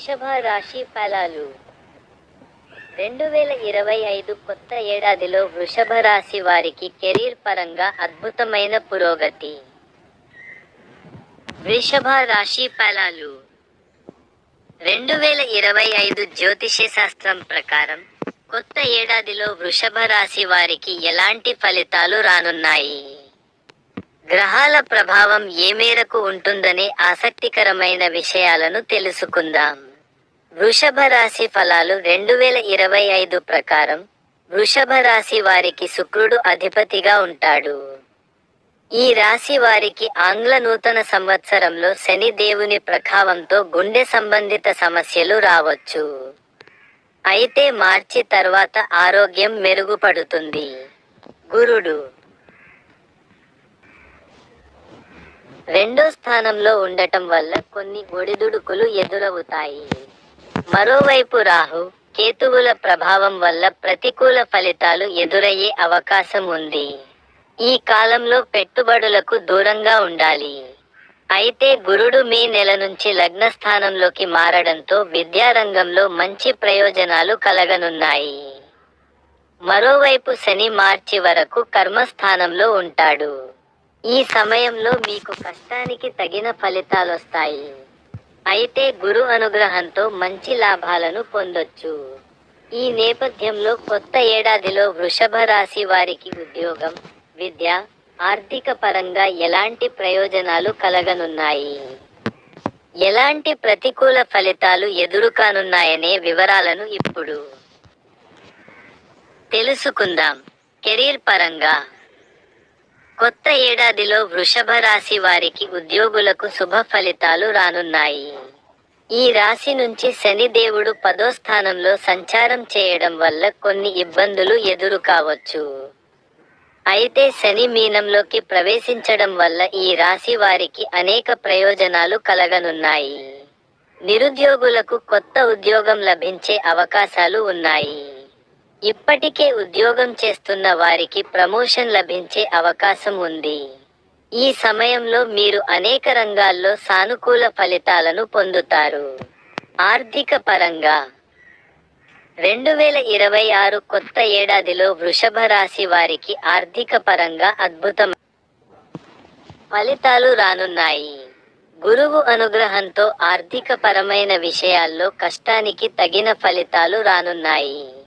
వృషభ రాశి ఫలాలు? రెండు వేల ఇరవై ఐదు కొత్త ఏడాదిలో వృషభ రాశి వారికి కెరీర్ పరంగా అద్భుతమైన పురోగతి. వృషభ రాశి ఫలాలు? రెండు వేల ఇరవై ఐదు జ్యోతిష శాస్త్రం ప్రకారం కొత్త ఏడాదిలో వృషభ రాశి వారికి ఎలాంటి ఫలితాలు రానున్నాయి? గ్రహాల ప్రభావం ఏ మేరకు ఉంటుందనే ఆసక్తికరమైన విషయాలను తెలుసుకుందాం. వృషభ రాశి ఫలాలు రెండు వేల ఇరవై ఐదు ప్రకారం వృషభ రాశి వారికి శుక్రుడు అధిపతిగా ఉంటాడు. ఈ రాశి వారికి ఆంగ్ల నూతన సంవత్సరంలో శని దేవుని ప్రభావంతో గుండె సంబంధిత సమస్యలు రావచ్చు. అయితే మార్చి తర్వాత ఆరోగ్యం మెరుగుపడుతుంది. గురుడు రెండో స్థానంలో ఉండటం వల్ల కొన్ని ఒడిదుడుకులు ఎదురవుతాయి. మరోవైపు రాహు కేతువుల ప్రభావం వల్ల ప్రతికూల ఫలితాలు ఎదురయ్యే అవకాశం ఉంది. ఈ కాలంలో పెట్టుబడులకు దూరంగా ఉండాలి. అయితే గురుడు మే నెల నుంచి లగ్న స్థానంలోకి మారడంతో విద్యారంగంలో మంచి ప్రయోజనాలు కలగనున్నాయి. మరోవైపు శని మార్చి వరకు కర్మస్థానంలో ఉంటాడు. ఈ సమయంలో మీకు కష్టానికి తగిన ఫలితాలొస్తాయి. అయితే గురు అనుగ్రహంతో మంచి లాభాలను పొందొచ్చు. ఈ నేపథ్యంలో కొత్త ఏడాదిలో వృషభ రాశి వారికి ఉద్యోగం విద్య ఆర్థిక పరంగా ఎలాంటి ప్రయోజనాలు కలగనున్నాయి? ఎలాంటి ప్రతికూల ఫలితాలు ఎదురుకానున్నాయనే వివరాలను ఇప్పుడు తెలుసుకుందాం. కెరీర్ పరంగా కొత్త ఏడాదిలో వృషభ రాశి వారికి ఉద్యోగులకు శుభ ఫలితాలు రానున్నాయి. ఈ రాశి నుంచి శని దేవుడు పదో స్థానంలో సంచారం చేయడం వల్ల కొన్ని ఇబ్బందులు ఎదురు కావచ్చు. అయితే శని మీనంలోకి ప్రవేశించడం వల్ల ఈ రాశి వారికి అనేక ప్రయోజనాలు కలగనున్నాయి. నిరుద్యోగులకు కొత్త ఉద్యోగం లభించే అవకాశాలు ఉన్నాయి. ఇప్పటికే ఉద్యోగం చేస్తున్న వారికి ప్రమోషన్ లభించే అవకాశం ఉంది. ఈ సమయంలో మీరు అనేక రంగాల్లో సానుకూల ఫలితాలను పొందుతారు. ఆర్థిక పరంగా రెండు వేల ఇరవై ఆరు కొత్త ఏడాదిలో వృషభ రాశి వారికి ఆర్థిక పరంగా అద్భుతం ఫలితాలు రానున్నాయి. గురువు అనుగ్రహంతో ఆర్థిక పరమైన విషయాల్లో కష్టానికి తగిన ఫలితాలు రానున్నాయి.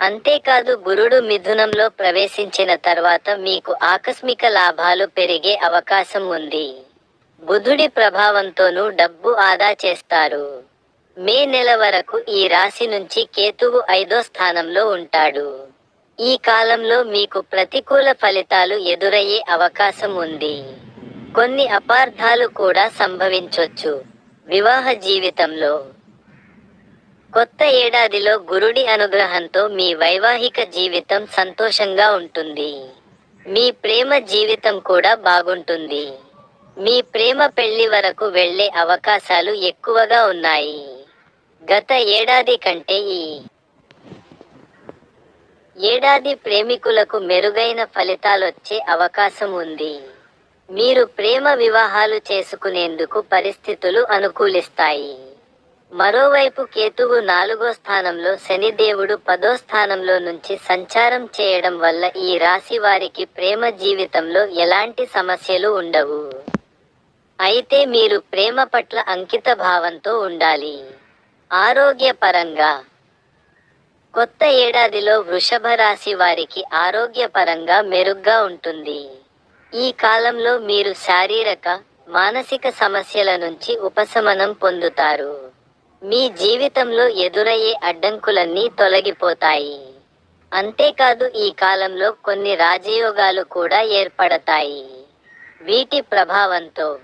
అంతేకాదు గురుడు మిథునంలో ప్రవేశించిన తర్వాత మీకు ఆకస్మిక లాభాలు పెరిగే అవకాశం ఉంది. బుధుడి ప్రభావంతోనూ డబ్బు ఆదా చేస్తారు. మే నెల వరకు ఈ రాశి నుంచి కేతువు ఐదో స్థానంలో ఉంటాడు. ఈ కాలంలో మీకు ప్రతికూల ఫలితాలు ఎదురయ్యే అవకాశం ఉంది. కొన్ని అపార్థాలు కూడా సంభవించొచ్చు. వివాహ జీవితంలో కొత్త ఏడాదిలో గురుడి అనుగ్రహంతో మీ వైవాహిక జీవితం సంతోషంగా ఉంటుంది. మీ ప్రేమ జీవితం కూడా బాగుంటుంది. మీ ప్రేమ పెళ్ళి వరకు వెళ్ళే అవకాశాలు ఎక్కువగా ఉన్నాయి. గత ఏడాది కంటే ఈ ఏడాది ప్రేమికులకు మెరుగైన ఫలితాలొచ్చే అవకాశం ఉంది. మీరు ప్రేమ వివాహాలు చేసుకునేందుకు పరిస్థితులు అనుకూలిస్తాయి. మరోవైపు కేతువు నాలుగో స్థానంలో శనిదేవుడు పదో స్థానంలో నుంచి సంచారం చేయడం వల్ల ఈ రాశి వారికి ప్రేమ జీవితంలో ఎలాంటి సమస్యలు ఉండవు. అయితే మీరు ప్రేమ పట్ల అంకిత భావంతో ఉండాలి. ఆరోగ్యపరంగా. కొత్త ఏడాదిలో వృషభ రాశి వారికి ఆరోగ్యపరంగా మెరుగ్గా ఉంటుంది. ఈ కాలంలో మీరు శారీరక మానసిక సమస్యల నుంచి ఉపశమనం పొందుతారు. మీ జీవితంలో ఎదురయ్యే అడ్డంకులన్నీ తొలగిపోతాయి. అంతేకాదు ఈ కాలంలో కొన్ని రాజయోగాలు కూడా ఏర్పడతాయి. వీటి ప్రభావంతో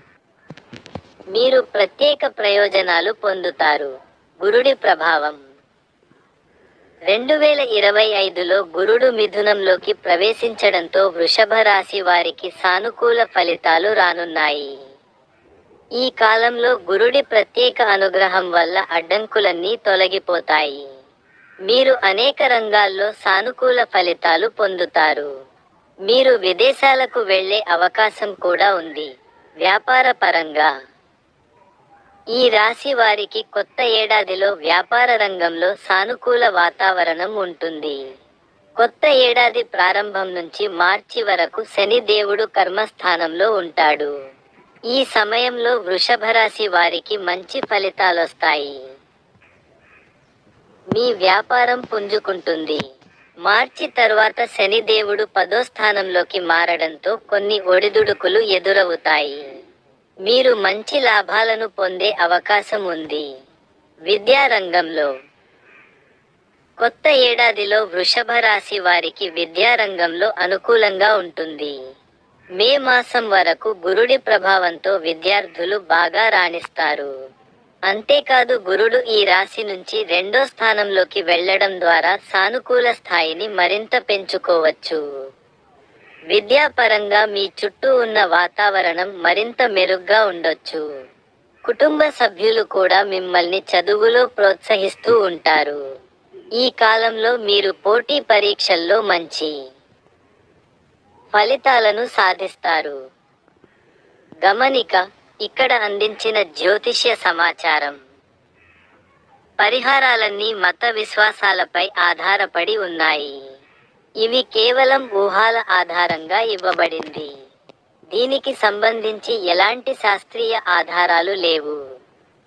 మీరు ప్రత్యేక ప్రయోజనాలు పొందుతారు. గురుడి ప్రభావం. రెండు వేల ఇరవై ఐదులో గురుడు మిథునంలోకి ప్రవేశించడంతో వృషభ రాశి వారికి సానుకూల ఫలితాలు రానున్నాయి. ఈ కాలంలో గురుడి ప్రత్యేక అనుగ్రహం వల్ల అడ్డంకులన్నీ తొలగిపోతాయి. మీరు అనేక రంగాల్లో సానుకూల ఫలితాలు పొందుతారు. మీరు విదేశాలకు వెళ్ళే అవకాశం కూడా ఉంది. వ్యాపార పరంగా. ఈ రాశి వారికి కొత్త ఏడాదిలో వ్యాపార రంగంలో సానుకూల వాతావరణం ఉంటుంది. కొత్త ఏడాది ప్రారంభం నుంచి మార్చి వరకు శని దేవుడు కర్మస్థానంలో ఉంటాడు. ఈ సమయంలో వృషభ రాశి వారికి మంచి ఫలితాలొస్తాయి. మీ వ్యాపారం పుంజుకుంటుంది. మార్చి తర్వాత శనిదేవుడు పదో స్థానంలోకి మారడంతో కొన్ని ఒడిదుడుకులు ఎదురవుతాయి. మీరు మంచి లాభాలను పొందే అవకాశం ఉంది. విద్యారంగంలో కొత్త ఏడాదిలో వృషభ రాశి వారికి విద్యారంగంలో అనుకూలంగా ఉంటుంది. మే మాసం వరకు గురుడి ప్రభావంతో విద్యార్థులు బాగా రాణిస్తారు. అంతేకాదు గురుడు ఈ రాశి నుంచి రెండో స్థానంలోకి వెళ్ళడం ద్వారా సానుకూల స్థాయిని మరింత పెంచుకోవచ్చు. విద్యాపరంగా మీ చుట్టూ ఉన్న వాతావరణం మరింత మెరుగ్గా ఉండొచ్చు. కుటుంబ సభ్యులు కూడా మిమ్మల్ని చదువులో ప్రోత్సహిస్తూ ఉంటారు. ఈ కాలంలో మీరు పోటీ పరీక్షల్లో మంచి ఫలితాలను సాధిస్తారు. గమనిక ఇక్కడ అందించిన జ్యోతిష్య సమాచారం. పరిహారాలన్నీ మత విశ్వాసాలపై ఆధారపడి ఉన్నాయి. ఇవి కేవలం ఊహాల ఆధారంగా ఇవ్వబడింది. దీనికి సంబంధించి ఎలాంటి శాస్త్రీయ ఆధారాలు లేవు.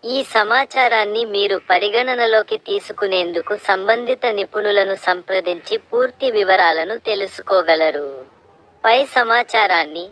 ఈ సమాచారాన్ని మీరు పరిగణనలోకి తీసుకునేందుకు సంబంధిత నిపుణులను సంప్రదించి పూర్తి వివరాలను తెలుసుకోగలరు. పై సమాచారాన్ని